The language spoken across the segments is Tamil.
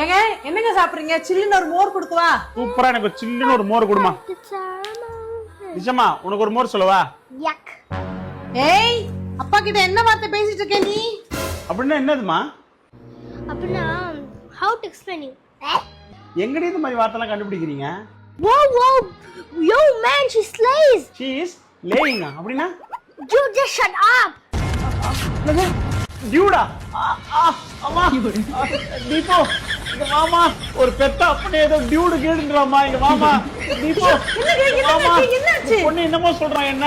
ஏங்க என்னங்க சாப்பிடுறீங்க? சில்லுன்னு ஒரு மோர் கொடுக்கவா சூப்பரா எனக்கு ஒரு சில்லுன்னு ஒரு மோர் கொடுமா. நிஜமா உனக்கு ஒரு மோர் சொல்லவா? யக். ஏய் அப்பா கிட்ட என்ன வார்த்தை பேசிட்டு இருக்க நீ? அப்படின்னா என்னதுமா அப்படின்னா ஹவு டு எக்ஸ்பிளைன் யூ எங்கடி இந்த மாதிரி வார்த்தைலாம் கண்டுபிடிக்கிறீங்க? Whoa, whoa! Yo, man, she slays! She is லேயிங்கா அப்படின்னா? You just shut up! டியூடா அம்மா. தீபோ. இங்க மாமா ஒரு பெத்த அப்படியே ஏதோ டியூடு கேடுன்றாமா இங்க மாமா. தீபோ மாமா. என்னாச்சு? பொண்ணு என்னமோ சொல்றான் என்ன?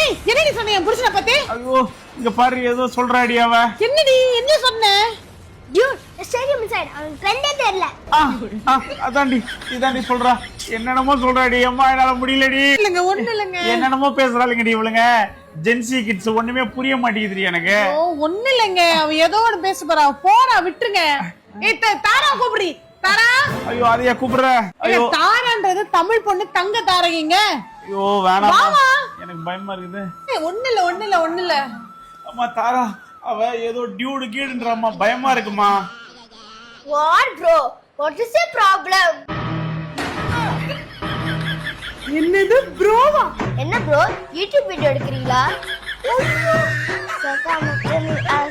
ஏய் என்னடி சொன்ன என் புருஷனை பத்தி? ஐயோ இங்க பாரு ஏதோ சொல்றாடி அவ. என்னடி என்ன சொன்ன? என்னென்னமோ சொல்றாடி அம்மா என்னால முடியலடி. இல்லங்க ஒண்ணு இல்லங்க. என்னென்னமோ பேசுறாளுங்கடி இவளுங்க. ஜென்சி கிட்ஸ் ஒண்ணுமே புரிய மாட்டேங்குதுடி எனக்கு. ஓ ஒண்ணு இல்லங்க. அவ ஏதோ ஒண்ணு பேச போறா. போறா விட்டுருங்க. ஏய் தாரா கூப்பிடி. தாரா. ஐயோ அதையா கூப்பிடுற? ஐயோ. தாரான்றது தமிழ் பொண்ணு தங்க தாரகிங்க. ஐயோ வேணாம். எனக்கு பயமா இருக்குது. ஏய், ஒண்ணு இல்ல ஒண்ணு இல்ல ஒண்ணு இல்ல அம்மா தாரா அவ ஏதோ டியூடு கீடுன்றாம்மா. பயமா இருக்குமா? What, bro? What is your problem? என்னது ப்ரோவா என்ன ப்ரோ யூடியூப் வீடியோ எடுக்கிறீங்களா? So come with me, I'll